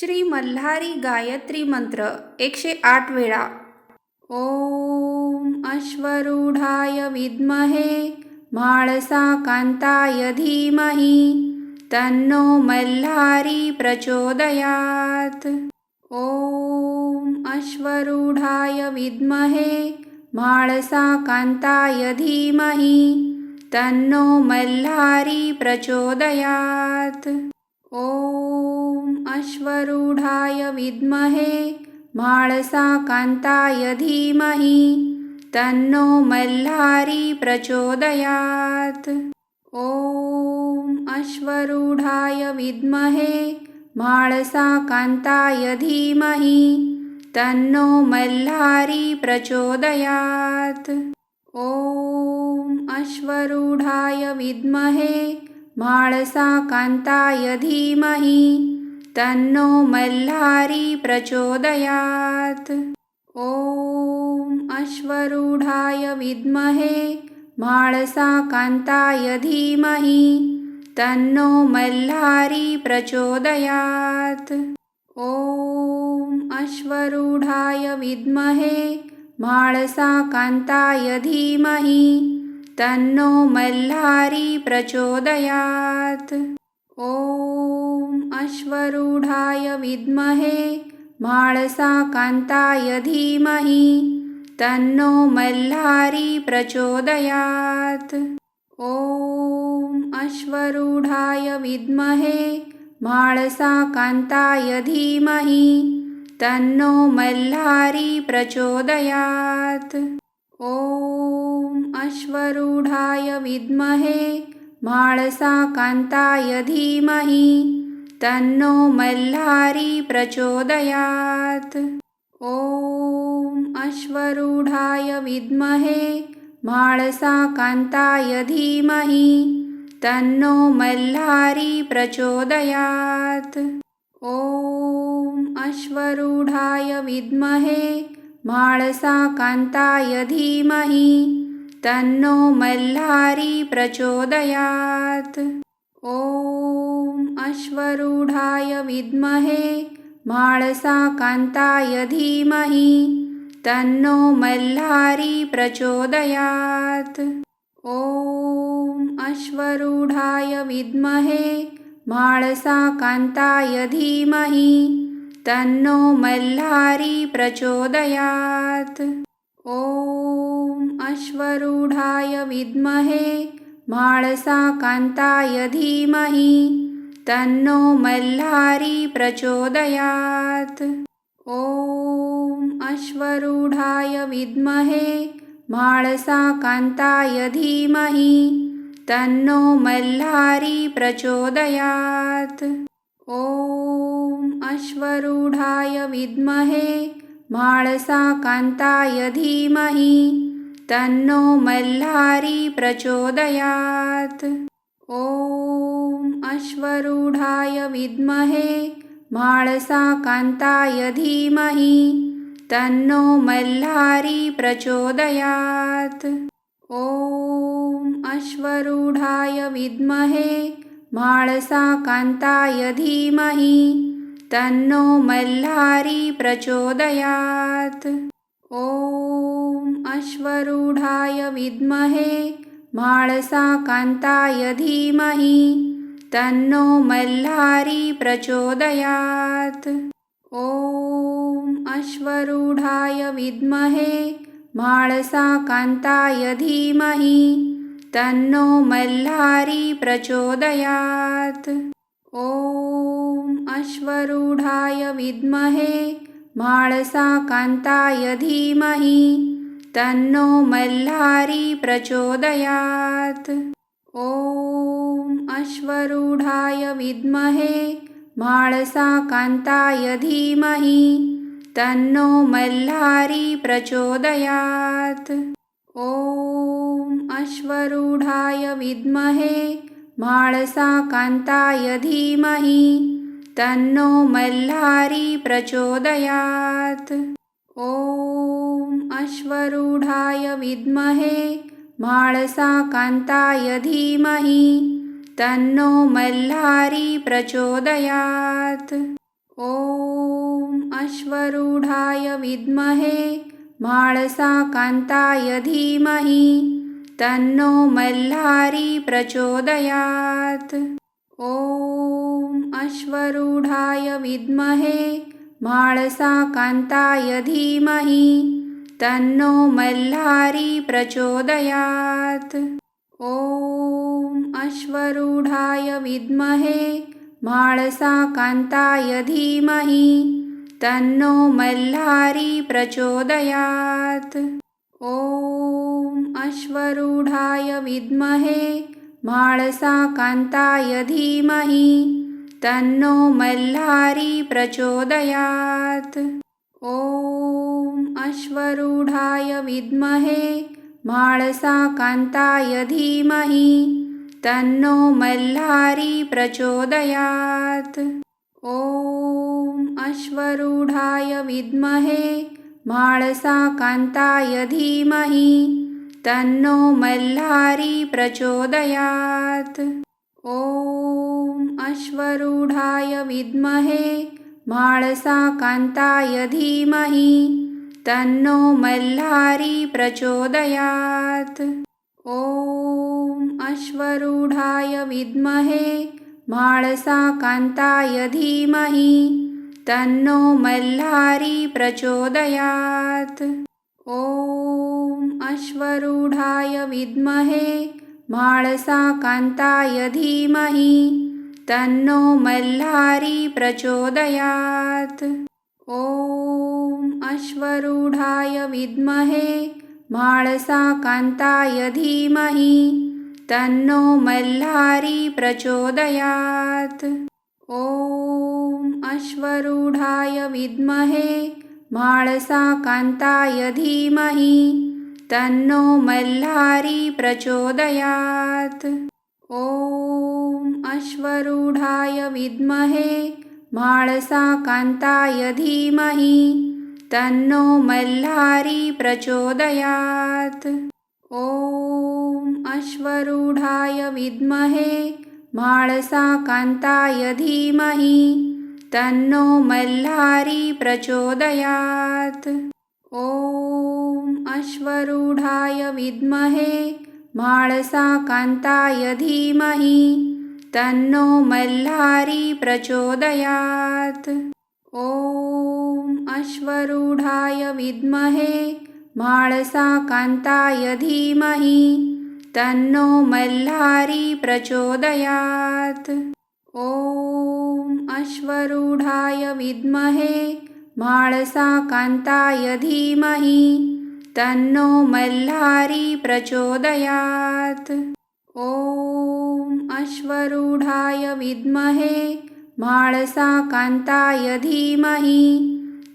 श्री मल्हारी गायत्री मंत्र एकशे आठ वेळा. ओम अश्वरूढाय विद्महे म्हाळसा कांताय धीमही तन्नो मल्हारी प्रचोदयात्. ॐ अश्वरूढाय विद्महे म्हाळसा कांताय धीमहि तन्नो मल्हारी प्रचोदयात्. ॐ अश्वरूढाय विद्महे म्हाळसा कांताय धीमहि तन्नो मल्हारी प्रचोदयात्। ॐ अश्वरूढाय विद्महे म्हाळसा कांताय धीमहि तन्नो मल्हारी प्रचोदयात्। ॐ अश्वरूढाय विद्महे म्हाळसा कांताय धीमहि तन्नो मल्हारी प्रचोदयात्। ॐ अश्वरूढाय विद्महे म्हाळसा कांताय धीमहि तन्नो मल्हारी प्रचोदयात्। ॐ अश्वरूढाय विद्महे म्हाळसा कांताय धीमहि तन्नो मल्हारी प्रचोदयात्। ॐ अश्वरूढाय विद्महे म्हाळसा कांताय धीमहि तन्नो मल्हारी प्रचोदयात्। ॐ अश्वरूढाय विद्महे म्हाळसा कांताय धीमहि तन्नो मल्हारी प्रचोदयात् ॐ अश्वरूढाय विद्महे म्हाळसा कांताय धीमहि तन्नो मल्हारी प्रचोदयात्। ॐ अश्वरूढाय विद्महे म्हाळसा कांताय धीमहि तन्नो मल्हारी प्रचोदयात्। ॐ अश्वरूढाय विद्महे कांताय धीमहि तन्नो मल्हारी प्रचोदयात्। ॐ अश्वरूढाय विद्महे म्हाळसा कांताय धीमहि तन्नो मल्हारी प्रचोदयात्। ॐ अश्वरूढाय विद्महे म्हाळसा कांताय धीमहि तन्नो मल्हारी प्रचोदयात्। ॐ अश्वरूढाय विद्महे म्हाळसा कांताय धीमहि तन्नो मल्हारी प्रचोदयात्। ॐ अश्वरूढाय विद्महे म्हाळसा कांताय धीमहि तन्नो मल्हारी प्रचोदयात्। ॐ अश्वरूढाय विद्महे म्हाळसा कांताय धीमहि तन्नो मल्हारी प्रचोदयात्। ॐ अश्वरूढाय विद्महे म्हाळसा कांताय धीमहि तन्नो मल्हारी प्रचोदयात्। ॐ अश्वरूढाय विद्महे म्हाळसा कांताय धीमहि तन्नो मल्हारी प्रचोदयात्। ॐ अश्वरूढाय विद्महे म्हाळसा कांताय धीमहि तन्नो मल्हारी प्रचोदयात्। ॐ अश्वरूढाय विद्महे म्हाळसा कांताय धीमहि तन्नो मल्हारी प्रचोदयात् ॐ अश्वरूढाय विद्महे म्हाळसा कांताय धीमहि तन्नो मल्हारी प्रचोदयात्। ॐ अश्वरूढाय विद्महे म्हाळसा कांताय धीमहि तन्नो मल्हारी प्रचोदयात्। ॐ अश्वरूढाय विद्महे म्हाळसा कांताय धीमहि तन्नो मल्हारी प्रचोदयात्। ॐ अश्वरूढाय विद्महे म्हाळसा कांताय धीमहि तन्नो मल्हारी प्रचोदयात्। ॐ अश्वरूढाय विद्महे माळसाकान्ताय धीमहि तन्नो मल्हारी प्रचोदयात्। ॐ अश्वरूढाय विद्महे माळसाकान्ताय धीमहि तन्नो मल्हारी प्रचोदयात्। ॐ अश्वरूढाय विद्महे माळसाकान्ताय धीमहि तन्नो मल्हारी प्रचोदयात्। ॐ अश्वरूढाय विद्महे माळसाकान्ताय धीमहि तन्नो मल्हारी प्रचोदयात्। ॐ अश्वरूढाय विद्महे माळसाकान्ताय धीमहि तन्नो मल्हारी प्रचोदयात्। ॐ अश्वरूढाय विद्महे माळसाकान्ताय धीमहि तन्नो मल्हारी प्रचोदयात्। ॐ अश्वरूढाय विद्महे माळसाकान्ताय धीमहि तन्नो मल्हारी प्रचोदयात्। ॐ अश्वरूढाय विद्महे माळसाकान्ताय धीमहि तन्नो मल्हारी प्रचोदयात्। ॐ अश्वरूढाय विद्महे माळसाकान्ताय धीमहि तन्नो मल्हारी प्रचोदयात्। ॐ अश्वरूढाय विद्महे माळसाकान्ताय धीमहि तन्नो मल्हारी प्रचोदयात्। ॐ अश्वरूढाय विद्महे माळसाकान्ताय धीमहि तन्नो मल्हारी प्रचोदयात्। ॐ अश्वरूढाय विद्महे माळसाकान्ताय धीमहि तन्नो मल्हारी प्रचोदयात्। ॐ अश्वरूढाय विद्महे माळसाकान्ताय धीमहि तन्नो मल्हारी प्रचोदयात्। ॐ अश्वरूढाय विद्महे माळसाकान्ताय धीमहि तन्नो मल्हारी प्रचोदयात्। ॐ अश्वरूढाय विद्महे माळसाकान्ताय धीमहि तन्नो मल्हारी प्रचोदयात्। ॐ अश्वरूढाय विद्महे माळसाकान्ताय धीमहि तन्नो मल्हारी प्रचोदयात्। ॐ अश्वरूढाय विद्महे माळसाकान्ताय धीमहि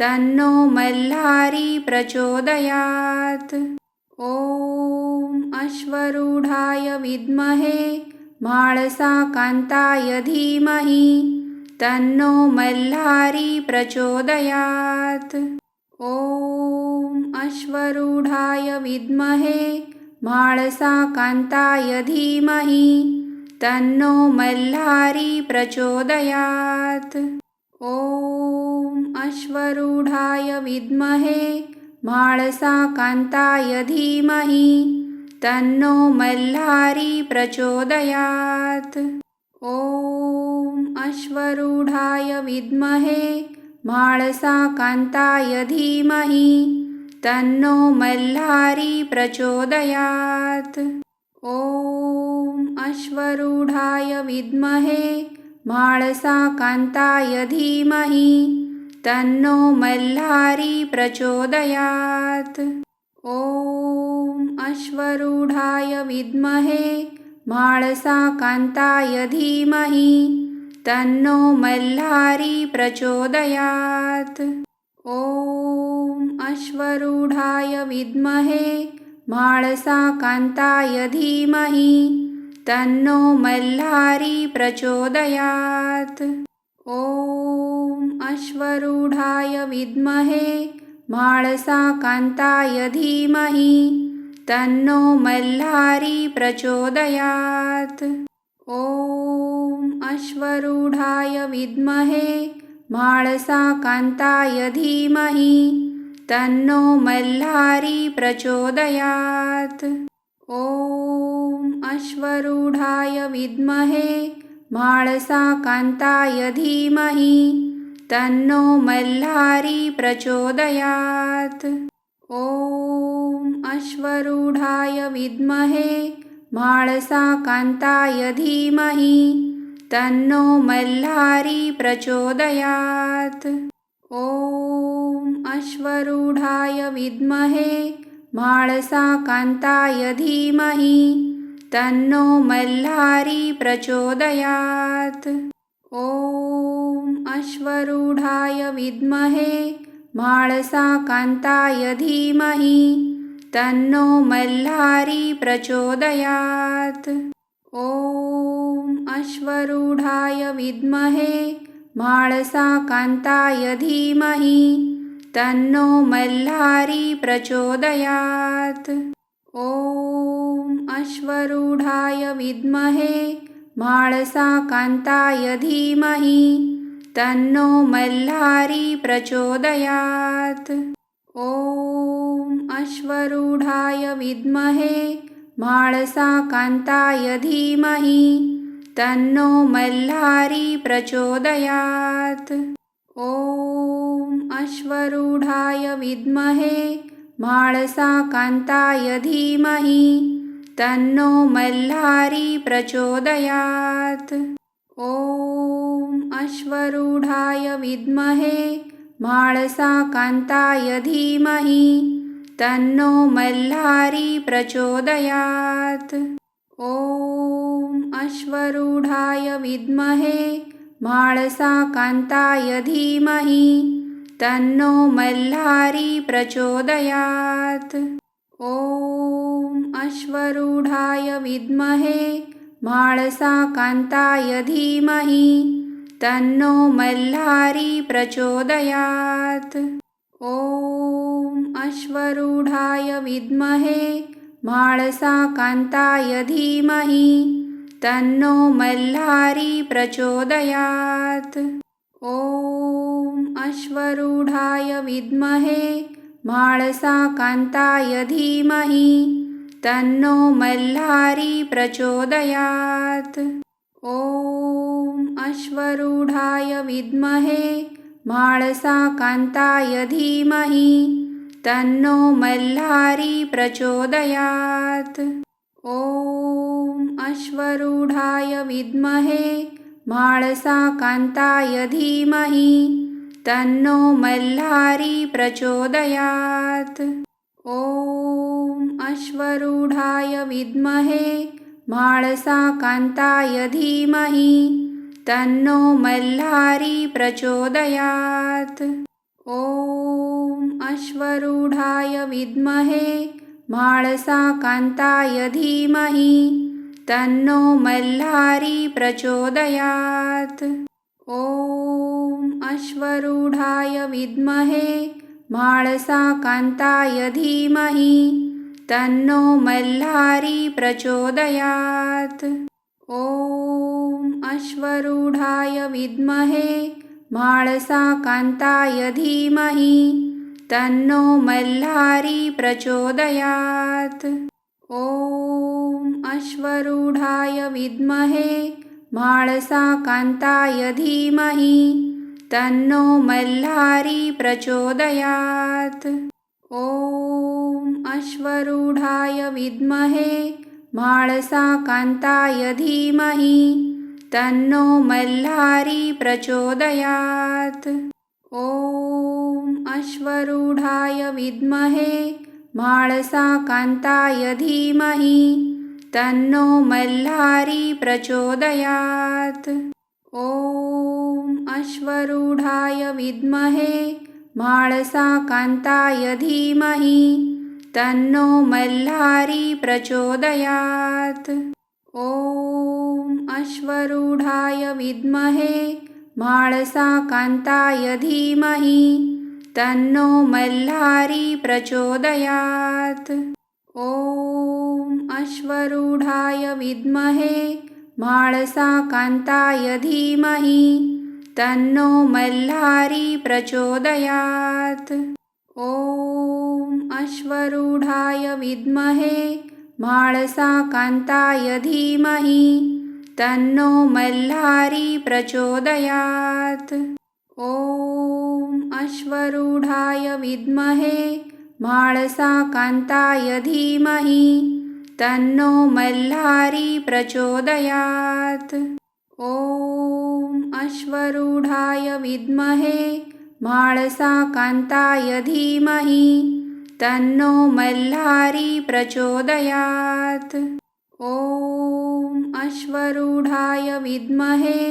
तन्नो मल्हारी प्रचोदयात्। ॐ अश्वरूढाय विद्महे माळसाकान्ताय धीमहि तन्नो मल्हारी प्रचोदयात् ॐ अश्वरूढाय विद्महे माळसाकान्ताय धीमहि तन्नो मल्हारी प्रचोदयात्। ॐ अश्वरूढाय विद्महे माळसाकान्ताय धीमहि तन्नो मल्हारी प्रचोदयात्। ॐ अश्वरूढाय विद्महे माळसाकान्ताय धीमहि तन्नो मल्हारी प्रचोदयात्। ॐ अश्वरूढाय विद्महे माळसाकान्ताय धीमहि तन्नो मल्हारी प्रचोदयात्। ॐ अश्वरूढाय विद्महे माळसाकान्ताय धीमहि तन्नो मल्हारी प्रचोदयात्। ॐ अश्वरूढाय विद्महे माळसाकान्ताय धीमहि तन्नो मल्हारी प्रचोदयात्। ॐ अश्वरूढाय विद्महे माळसाकान्ताय धीमहि तन्नो मल्हारी प्रचोदयात्। ॐ अश्वरूढाय विद्महे म्हाळसा कान्ताय धीमहि तन्नो मल्हारी प्रचोदयात्। ॐ अश्वरूढाय विद्महे म्हाळसा कान्ताय धीमहि तन्नो मल्हारी प्रचोदयात्। ॐ अश्वरूढाय विद्महे म्हाळसा कान्ताय धीमहि तन्नो मल्हारी प्रचोदयात्। ॐ अश्वरूढाय विद्महे म्हाळसा कान्ताय धीमहि तन्नो मल्हारी प्रचोदयात्। ॐ अश्वरूढाय विद्महे म्हाळसा कान्ताय धीमहि तन्नो मल्हारी प्रचोदयात्। ॐ अश्वरूढाय विद्महे म्हाळसा कान्ताय धीमहि तन्नो मल्हारी प्रचोदयात्। ॐ अश्वरूढाय विद्महे म्हाळसा कान्ताय धीमहि तन्नो मल्हारी प्रचोदयात्। ॐ अश्वरूढाय विद्महे म्हाळसा कान्ताय धीमहि तन्नो मल्हारी प्रचोदयात्। ॐ अश्वरूढाय विद्महे म्हाळसा कान्ताय धीमहि तन्नो मल्हारी प्रचोदयात्। ॐ अश्वरूढाय विद्महे म्हाळसा कान्ताय धीमहि तन्नो मल्हारी प्रचोदयात् ॐ अश्वरूढाय विद्महे म्हाळसा कान्ताय धीमहि तन्नो मल्हारी प्रचोदयात्। ॐ अश्वरूढाय विद्महे म्हाळसा कान्ताय धीमहि तन्नो मल्हारी प्रचोदयात्। ॐ अश्वरूढाय विद्महे म्हाळसा कान्ताय धीमहि तन्नो मल्हारी प्रचोदयात्। ॐ अश्वरूढाय विद्महे म्हाळसा कान्ताय धीमहि तन्नो मल्हारी प्रचोदयात्। ॐ अश्वरूढाय विद्महे म्हाळसा कान्ताय धीमहि तन्नो मल्हारी प्रचोदयात्। ॐ अश्वरूढाय विद्महे म्हाळसा कान्ताय धीमहि तन्नो मल्हारी प्रचोदयात्। ॐ अश्वरूढाय विद्महे म्हाळसा कान्ताय धीमहि तन्नो मल्हारी प्रचोदयात्। ॐ अश्वरूढाय विद्महे म्हाळसा कान्ताय धीमहि तन्नो मल्हारी प्रचोदयात्। ॐ अश्वरूढाय विद्महे म्हाळसा कान्ताय धीमहि तन्नो मल्हारी प्रचोदयात्। ॐ अश्वरूढाय विद्महे म्हाळसा कान्ताय धीमहि तन्नो मल्हारी प्रचोदयात्। ॐ अश्वरूढाय विद्महे म्हाळसा कान्ताय धीमहि तन्नो मल्हारी प्रचोदयात्। ॐ अश्वरूढाय विद्महे म्हाळसा कान्ताय धीमहि तन्नो मल्हारी प्रचोदयात् ॐ अश्वरूढाय विद्महे म्हाळसा कान्ताय धीमहि तन्नो मल्हारी प्रचोदयात्। ॐ अश्वरूढाय विद्महे म्हाळसा कान्ताय धीमहि तन्नो मल्हारी प्रचोदयात्। ॐ अश्वरूढाय विद्महे म्हाळसा कान्ताय धीमहि तन्नो मल्हारी प्रचोदयात्। ॐ अश्वरूढाय विद्महे म्हाळसा कान्ताय धीमहि तन्नो मल्हारी प्रचोदयात्। ॐ अश्वरूढाय विद्महे माळसाकान्ताय धीमहि तन्नो मल्हारी प्रचोदयात्। ॐ अश्वरूढाय विद्महे माळसाकान्ताय धीमहि तन्नो मल्हारी प्रचोदयात्। ॐ अश्वरूढाय विद्महे माळसाकान्ताय धीमहि तन्नो मल्हारी प्रचोदयात्। ॐ अश्वरूढाय विद्महे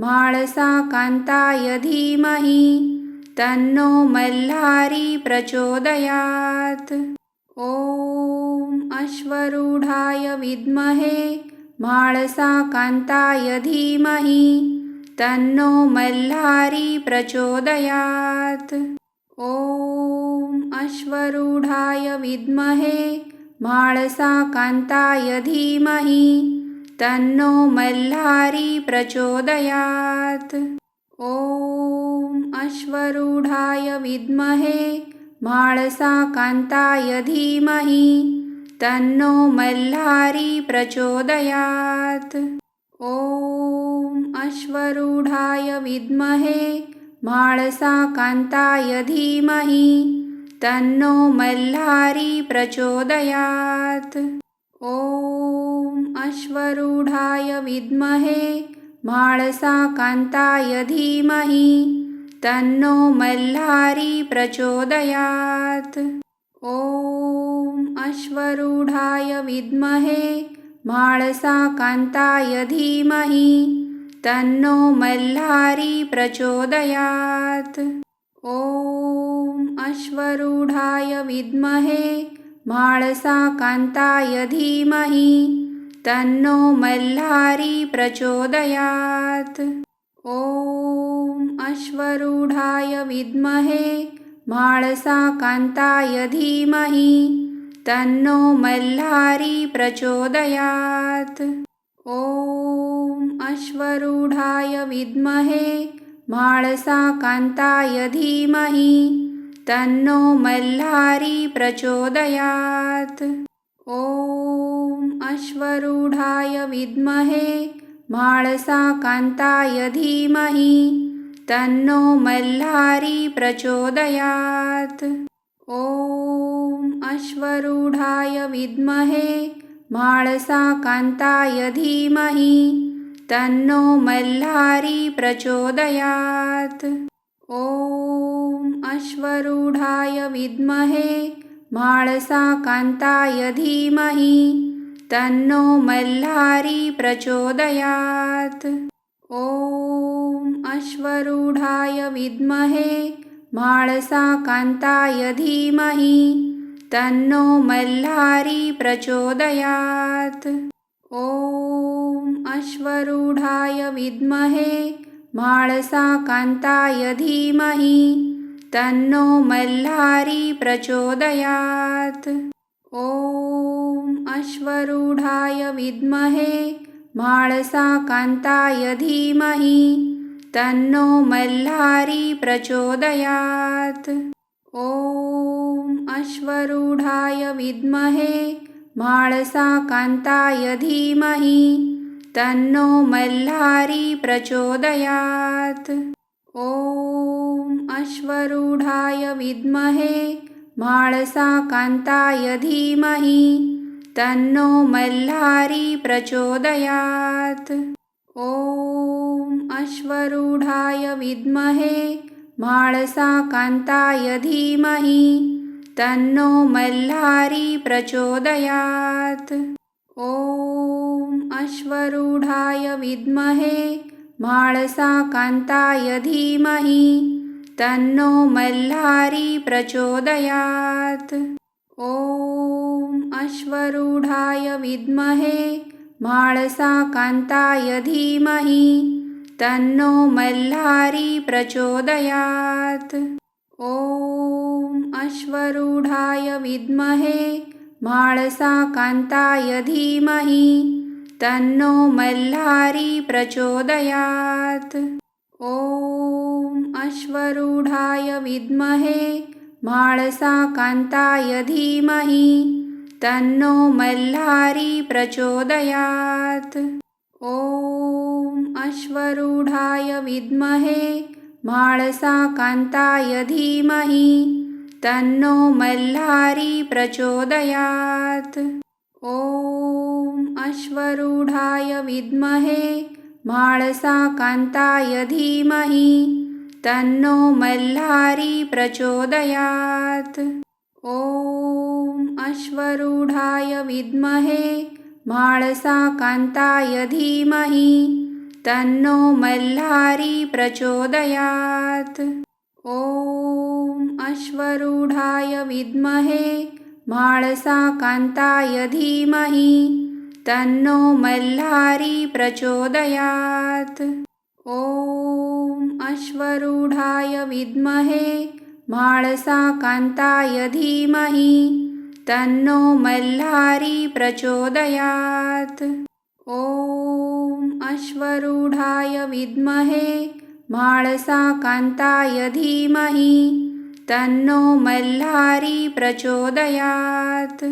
माळसाकान्ताय धीमहि तन्नो मल्हारी प्रचोदयात्। ॐ अश्वरूढाय विद्महे माळसाकान्ताय धीमहि तन्नो मल्हारी प्रचोदयात्। ॐ अश्वरूढाय विद्महे माळसाकान्ताय धीमहि तन्नो मल्हारी प्रचोदयात्। ॐ अश्वरूढाय विद्महे माळसाकान्ताय धीमहि तन्नो मल्हारी प्रचोदयात्। ॐ अश्वरूढाय विद्महे माळसाकान्ताय धीमहि तन्नो मल्हारी प्रचोदयात्। ॐ अश्वरूढाय विद्महे माळसाकान्ताय धीमहि तन्नो मल्हारी प्रचोदयात्। ॐ अश्वरूढाय विद्महे माळसाकान्ताय धीमहि तन्नो मल्हारी प्रचोदयात्। ॐ अश्वरूढाय विद्महे माळसाकान्ताय धीमहि तन्नो मल्हारी प्रचोदयात्। ॐ अश्वरूढाय विद्महे माळसाकान्ताय धीमहि तन्नो मल्हारी प्रचोदयात्। ॐ अश्वरूढाय विद्महे माळसाकान्ताय धीमहि तन्नो मल्हारी प्रचोदयात्। ॐ अश्वरूढाय विद्महे माळसाकान्ताय धीमहि तन्नो मल्हारी प्रचोदयात्। ॐ अश्वरूढाय विद्महे माळसाकान्ताय धीमहि तन्नो मल्हारी प्रचोदयात्। ॐ अश्वरूढाय विद्महे माळसाकान्ताय धीमहि तन्नो मल्हारी प्रचोदयात्। ॐ अश्वरूढाय विद्महे माळसाकान्ताय धीमहि तन्नो मल्हारी प्रचोदयात्। ॐ अश्वरूढाय विद्महे माळसाकान्ताय धीमहि तन्नो मल्हारी प्रचोदयात्। ॐ अश्वरूढाय विद्महे माळसाकान्ताय धीमहि तन्नो मल्हारी प्रचोदयात्। ॐ अश्वरूढाय विद्महे माळसाकान्ताय धीमहि तन्नो मल्हारी प्रचोदयात्। ॐ अश्वरूढाय विद्महे माळसाकान्ताय धीमहि तन्नो मल्हारी प्रचोदयात्। ॐ अश्वरूढाय विद्महे माळसाकान्ताय धीमहि तन्नो मल्हारी प्रचोदयात्। ॐ अश्वरूढाय विद्महे माळसाकान्ताय धीमहि तन्नो मल्हारी प्रचोदयात्। ॐ अश्वरूढाय विद्महे माळसाकान्ताय धीमहि तन्नो मल्हारी प्रचोदयात्। ॐ अश्वरूढाय विद्महे माळसाकान्ताय धीमहि तन्नो मल्हारी प्रचोदयात्। ॐ अश्वरूढाय विद्महे म्हाळसाकान्ताय धीमहि तन्नो मल्हारी प्रचोदयात्। ॐ अश्वरूढाय विद्महे म्हाळसाकान्ताय धीमहि तन्नो मल्हारी प्रचोदयात्। ॐ अश्वरूढाय विद्महे म्हाळसाकान्ताय धीमहि तन्नो मल्हारी प्रचोदयात् ॐ अश्वरूढाय विद्महे म्हाळसाकान्ताय धीमहि तन्नो मल्हारी प्रचोदयात्। ॐ अश्वरूढाय विद्महे म्हाळसाकान्ताय धीमहि तन्नो मल्हारी प्रचोदयात्। ॐ अश्वरूढाय विद्महे म्हाळसाकान्ताय धीमहि तन्नो मल्हारी प्रचोदयात्। ॐ अश्वरूढाय विद्महे म्हाळसाकान्ताय धीमहि तन्नो मल्हारी प्रचोदयात्